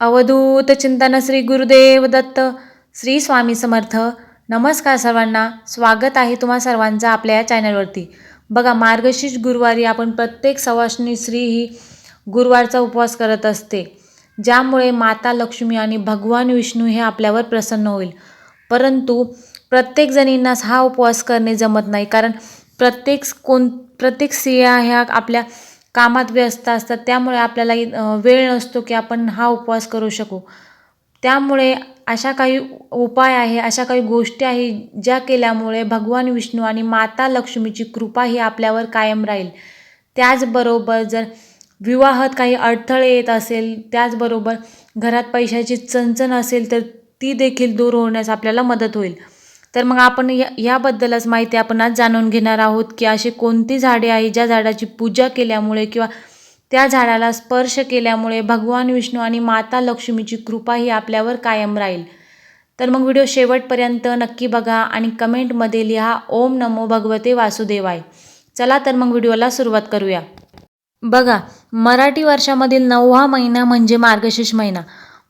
अवधूत चिंतन श्री गुरुदेव दत्त श्री स्वामी समर्थ. नमस्कार सर्वांना. स्वागत आहे तुम्हा सर्वांचं आपल्या या चॅनलवरती. बघा मार्गशीर्ष गुरुवारी आपण प्रत्येक सवाष्णी स्त्री ही गुरुवारचा उपवास करत असते. ज्यामुळे माता लक्ष्मी आणि भगवान विष्णू हे आपल्यावर प्रसन्न होईल. परंतु प्रत्येक जणींना हा उपवास करणे जमत नाही कारण प्रत्येक कोण प्रत्येक स्त्रिया ह्या आपल्या कामात व्यस्त असतात त्यामुळे आपल्याला वेळ नसतो की आपण हा उपवास करू शकू. त्यामुळे अशा काही उपाय आहे अशा काही गोष्टी आहे ज्या केल्यामुळे भगवान विष्णू आणि माता लक्ष्मीची कृपा ही आपल्यावर कायम राहील. त्याचबरोबर जर विवाहात काही अडथळे येत असेल त्याचबरोबर घरात पैशाची चणचण असेल तर ती देखील दूर होण्यास आपल्याला मदत होईल. तर मग आपण या याबद्दलच माहिती आपण आज जाणून घेणार आहोत की अशी कोणती झाडे आहे ज्या झाडाची पूजा केल्यामुळे किंवा त्या झाडाला स्पर्श केल्यामुळे भगवान विष्णू आणि माता लक्ष्मीची कृपा ही आपल्यावर कायम राहील. तर मग व्हिडिओ शेवटपर्यंत नक्की बघा आणि कमेंटमध्ये लिहा ओम नमो भगवते वासुदेवाय. चला तर मग व्हिडिओला सुरुवात करूया. बघा मराठी वर्षामधील नववा महिना म्हणजे मार्गशीर्ष महिना.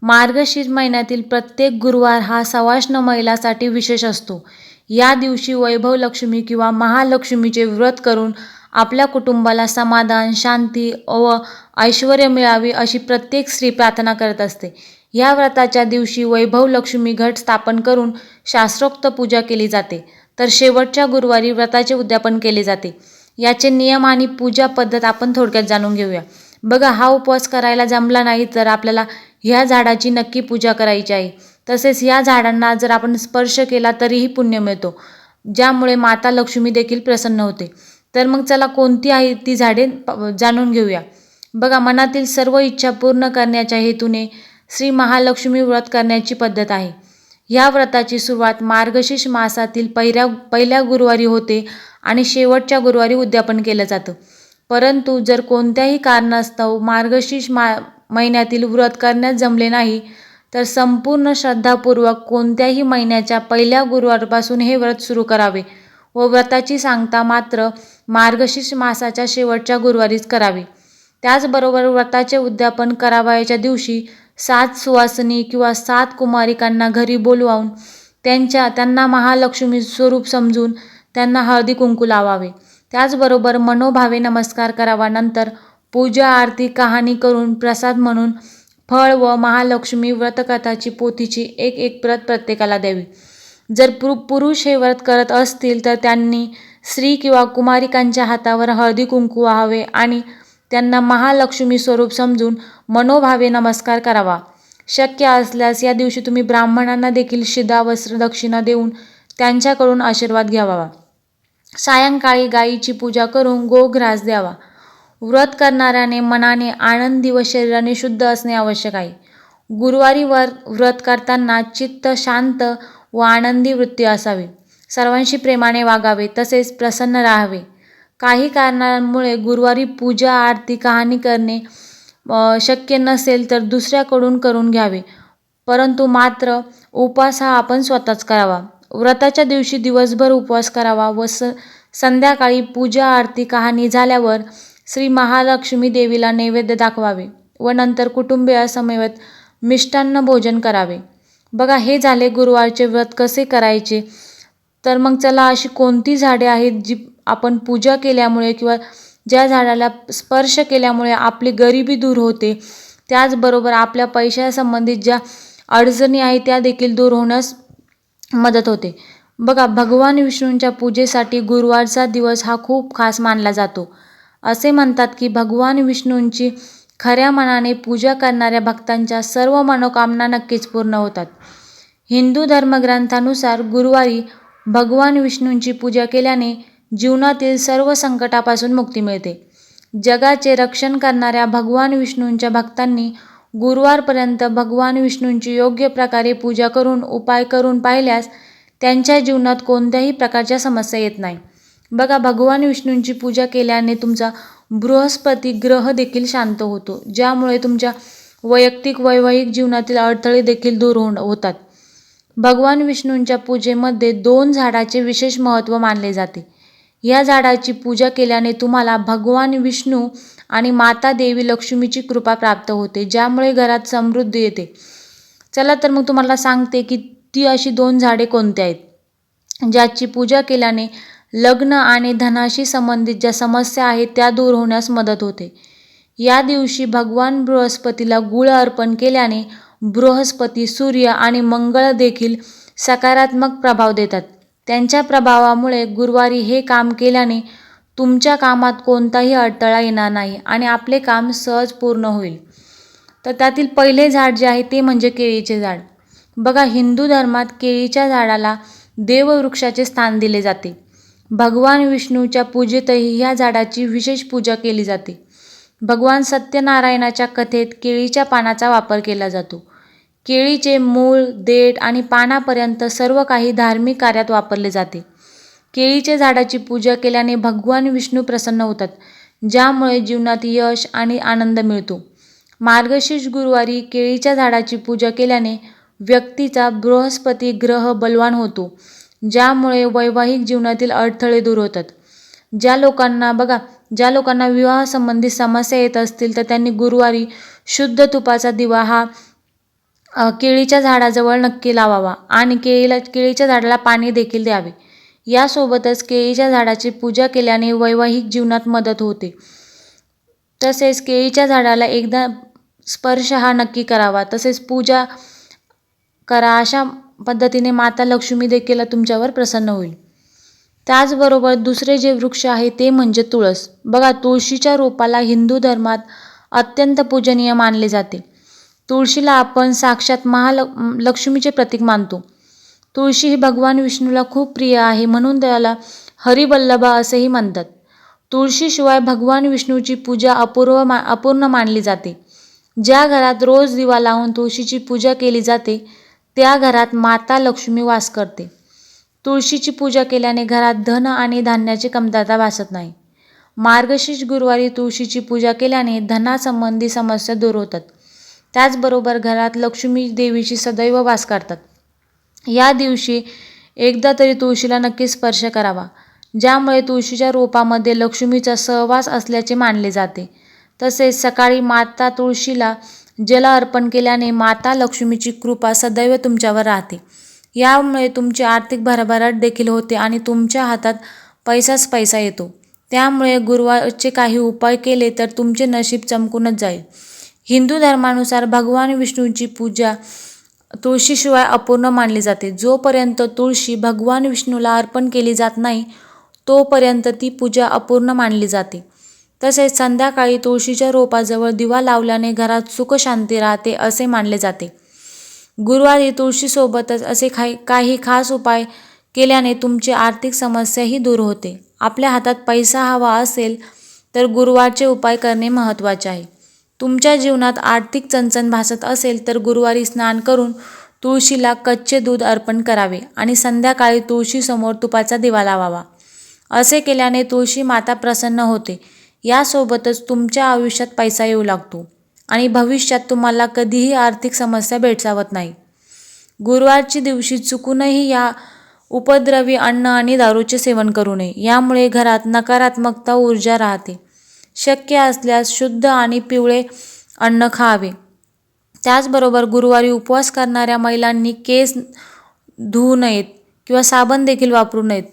मार्गशीर्ष महिन्यातील प्रत्येक गुरुवार हा सवाष्ण महिलासाठी विशेष असतो. या दिवशी वैभव लक्ष्मी किंवा महालक्ष्मीचे व्रत करून आपल्या कुटुंबाला समाधान शांती व ऐश्वर मिळावी अशी प्रत्येक स्त्री प्रार्थना करत असते. या व्रताच्या दिवशी वैभव लक्ष्मी घट स्थापन करून शास्त्रोक्त पूजा केली जाते. तर शेवटच्या गुरुवारी व्रताचे उद्यापन केले जाते. याचे नियम आणि पूजा पद्धत आपण थोडक्यात जाणून घेऊया. बघा हा उपवास करायला जमला नाही तर आपल्याला ह्या झाडाची नक्की पूजा करायची आहे. तसेच ह्या झाडांना जर आपण स्पर्श केला तरीही पुण्य मिळतो. ज्यामुळे माता लक्ष्मी देखील प्रसन्न होते. तर मग चला कोणती आहे ती झाडे जाणून घेऊया. बघा मनातील सर्व इच्छा पूर्ण करण्याच्या हेतूने श्री महालक्ष्मी व्रत करण्याची पद्धत आहे. या व्रताची सुरुवात मार्गशीर्ष मासातील पहिल्या पहिल्या गुरुवारी होते आणि शेवटच्या गुरुवारी उद्यापन केलं जातं. परंतु जर कोणत्याही कारणास्तव मार्गशीर्ष मा महिन्यातील व्रत करण्यास जमले नाही तर संपूर्ण श्रद्धापूर्वक कोणत्याही महिन्याच्या पहिल्या गुरुवारपासून हे व्रत सुरू करावे व व्रताची सांगता मात्र मार्गशीर्ष मासाच्या शेवटच्या गुरुवारीच करावी. त्याचबरोबर व्रताचे उद्यापन करावयाच्या दिवशी सात सुवासिनी किंवा सात कुमारिकांना घरी बोलवावून त्यांच्या त्यांना महालक्ष्मी स्वरूप समजून त्यांना हळदी कुंकू लावावे. त्याचबरोबर मनोभावे नमस्कार करावा. नंतर पूजा आरती कहाणी करून प्रसाद म्हणून फळ व महालक्ष्मी व्रतकथाची पोथीची एक एक प्रत प्रत्येकाला द्यावी. जर पुरु पुरुष हे व्रत करत असतील तर त्यांनी स्त्री किंवा कुमारिकांच्या हातावर हळदी कुंकू व्हावे आणि त्यांना महालक्ष्मी स्वरूप समजून मनोभावे नमस्कार करावा. शक्य असल्यास या दिवशी तुम्ही ब्राह्मणांना देखील शिदा वस्त्र दक्षिणा देऊन त्यांच्याकडून आशीर्वाद घ्यावा. सायंकाळी गायीची पूजा करून गोघ्रास द्यावा. व्रत करणाऱ्याने मनाने आनंदी व शरीराने शुद्ध असणे आवश्यक आहे. गुरुवारी वर व्रत करताना चित्त शांत व आनंदी वृत्ती असावी. सर्वांशी प्रेमाने वागावे तसेच प्रसन्न राहावे. काही कारणांमुळे गुरुवारी पूजा आरती कहाणी करणे शक्य नसेल तर दुसऱ्याकडून करून घ्यावे. परंतु मात्र उपवास हा आपण स्वतःच करावा. व्रताच्या दिवशी दिवसभर उपवास करावा व स संध्याकाळी पूजा आरती कहाणी झाल्यावर श्री महालक्ष्मी देवीला नैवेद्य दाखवावे व नंतर कुटुंबियासमवेत मिष्टान्न भोजन करावे. बघा हे झाले गुरुवारचे व्रत कसे करायचे? तर मग चला अशी कोणती झाडे आहेत जी आपण पूजा केल्यामुळे किंवा ज्या झाडाला स्पर्श केल्यामुळे आपली गरिबी दूर होते? त्याचबरोबर आपल्या पैशासंबंधित ज्या अडचणी आहेत त्या देखील दूर होण्यास मदत होते. बघा भगवान विष्णूंच्या पूजेसाठी गुरुवारचा दिवस हा खूप खास मानला जातो. असे म्हणतात की भगवान विष्णूंची खऱ्या मनाने पूजा करणाऱ्या भक्तांच्या सर्व मनोकामना नक्कीच पूर्ण होतात. हिंदू धर्मग्रंथानुसार गुरुवारी भगवान विष्णूंची पूजा केल्याने जीवनातील सर्व संकटापासून मुक्ती मिळते. जगाचे रक्षण करणाऱ्या भगवान विष्णूंच्या भक्तांनी गुरुवारपर्यंत भगवान विष्णूंची योग्य प्रकारे पूजा करून उपाय करून पाहिल्यास त्यांच्या जीवनात कोणत्याही प्रकारच्या समस्या येत नाही. बघा भगवान विष्णूंची पूजा केल्याने तुमचा बृहस्पती ग्रह देखील शांत होतो ज्यामुळे तुमच्या वैयक्तिक वैवाहिक जीवनातील अडथळे देखील दूर होण होतात. भगवान विष्णूंच्या पूजेमध्ये दोन झाडाचे विशेष महत्त्व मानले जाते. या झाडाची पूजा केल्याने तुम्हाला भगवान विष्णू आणि माता देवी लक्ष्मीची कृपा प्राप्त होते ज्यामुळे घरात समृद्धी येते. चला तर मग तुम्हाला सांगते की ती अशी दोन झाडे कोणती आहेत? ज्याची पूजा केल्याने लग्न आणि धनाशी संबंधित ज्या समस्या आहेत त्या दूर होण्यास मदत होते. या दिवशी भगवान बृहस्पतीला गुळ अर्पण केल्याने बृहस्पती सूर्य आणि मंगळ देखील सकारात्मक प्रभाव देतात. त्यांच्या प्रभावामुळे गुरुवारी हे काम केल्याने तुमच्या कामात कोणताही अडथळा येणार नाही आणि आपले काम सहज पूर्ण होईल. तर त्यातील पहिले झाड जे आहे ते म्हणजे केळीचे झाड. बघा हिंदू धर्मात केळीच्या झाडाला देववृक्षाचे स्थान दिले जाते. भगवान विष्णूच्या पूजेतही ह्या झाडाची विशेष पूजा केली जाते. भगवान सत्यनारायणाच्या कथेत केळीच्या पानाचा वापर केला जातो. केळीचे मूळ देठ आणि पानापर्यंत सर्व काही धार्मिक कार्यात वापरले जाते. केळीच्या झाडाची पूजा केल्याने भगवान विष्णू प्रसन्न होतात ज्यामुळे जीवनात यश आणि आनंद मिळतो. मार्गशीर्ष गुरुवारी केळीच्या झाडाची पूजा केल्याने व्यक्तीचा बृहस्पती ग्रह बलवान होतो. ज्यामुळे वैवाहिक जीवनातील अडथळे दूर होतात. ज्या लोकांना बघा ज्या लोकांना विवाहासंबंधी समस्या येत असतील तर त्यांनी गुरुवारी शुद्ध तुपाचा दिवा हा केळीच्या झाडाजवळ नक्की लावावा आणि केळीला केळीच्या झाडाला पाणी देखील द्यावे. यासोबतच केळीच्या झाडाची पूजा केल्याने वैवाहिक जीवनात मदत होते. तसेच केळीच्या झाडाला एकदा स्पर्श हा नक्की करावा. तसेच पूजा करा अशा पद्धतीने माता लक्ष्मी देखील तुमच्यावर प्रसन्न होईल. त्याचबरोबर दुसरे जे वृक्ष आहे ते म्हणजे तुळस. बघा तुळशीच्या रोपाला हिंदू धर्मात अत्यंत पूजनीय मानले जाते. तुळशीला आपण साक्षात महाल लक्ष्मीचे प्रतीक मानतो. तुळशी ही भगवान विष्णूला खूप प्रिय आहे म्हणून त्याला हरिवल्लभा असेही म्हणतात. तुळशीशिवाय भगवान विष्णूची पूजा अपूर्व मा अपूर्ण मानली जाते. ज्या घरात रोज दिवा लावून तुळशीची पूजा केली जाते त्या घरात माता लक्ष्मी वास करते. तुळशीची पूजा केल्याने घरात धन आणि धान्याची कमतरता भासत नाही. मार्गशीर्ष गुरुवारी तुळशीची पूजा केल्याने धनासंबंधी समस्या दूर होतात. त्याचबरोबर घरात लक्ष्मी देवीची सदैव वास करतात. या दिवशी एकदा तरी तुळशीला नक्की स्पर्श करावा ज्यामुळे तुळशीच्या रोपामध्ये लक्ष्मीचा सहवास असल्याचे मानले जाते. तसेच सकाळी माता तुळशीला जल अर्पण केल्याने माता लक्ष्मीची कृपा सदैव तुमच्यावर राहते. यामुळे तुमची आर्थिक भरभराट देखील होते आणि तुमच्या हातात पैसाच पैसा येतो. त्यामुळे गुरुवारचे काही उपाय केले तर तुमचे नशीब चमकूनच जाईल. हिंदू धर्मानुसार भगवान विष्णूची पूजा तुळशीशिवाय अपूर्ण मानली जाते. जोपर्यंत तुळशी भगवान विष्णूला अर्पण केली जात नाही तोपर्यंत ती पूजा अपूर्ण मानली जाते. तसेच संध्याकाळी तुळशीच्या रोपाजवळ दिवा लावल्याने घरात सुखशांती राहते असे मानले जाते. गुरुवारी तुळशीसोबतच असे काही काही खास उपाय केल्याने तुमची आर्थिक समस्याही दूर होते. आपल्या हातात पैसा हवा असेल तर गुरुवारचे उपाय करणे महत्त्वाचे आहे. तुमच्या जीवनात आर्थिक चणचण भासत असेल तर गुरुवारी स्नान करून तुळशीला कच्चे दूध अर्पण करावे आणि संध्याकाळी तुळशीसमोर तुपाचा दिवा लावावा. असे केल्याने तुळशी माता प्रसन्न होते. यासोबतच तुमच्या आयुष्यात पैसा येऊ लागतो आणि भविष्यात तुम्हाला कधीही आर्थिक समस्या भेडसावत नाही. गुरुवारच्या दिवशी चुकूनही या उपद्रवी अन्न आणि दारूचे सेवन करू नये. यामुळे घरात नकारात्मकता ऊर्जा राहते. शक्य असल्यास शुद्ध आणि पिवळे अन्न खावे. त्याचबरोबर गुरुवारी उपवास करणाऱ्या महिलांनी केस धुवू नयेत किंवा साबण देखील वापरू नयेत.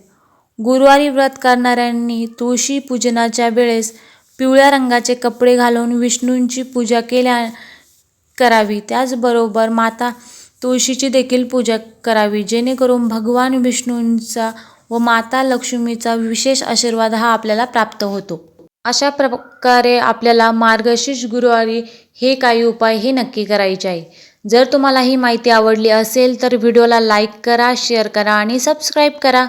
गुरुवारी व्रत करणाऱ्यांनी तुळशी पूजनाच्या वेळेस पिवळ्या रंगाचे कपडे घालून विष्णूंची पूजा केल्या करावी. त्याचबरोबर माता तुळशीची देखील पूजा करावी. जेणेकरून भगवान विष्णूंचा व माता लक्ष्मीचा विशेष आशीर्वाद हा आपल्याला प्राप्त होतो. अशा प्रकारे आपल्याला मार्गशीर्ष गुरुवारी हे काही उपाय हे नक्की करायचे आहे. जर तुम्हाला ही माहिती आवडली असेल तर व्हिडिओला लाईक करा शेअर करा आणि सबस्क्राईब करा.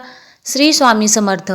श्री स्वामी समर्थ.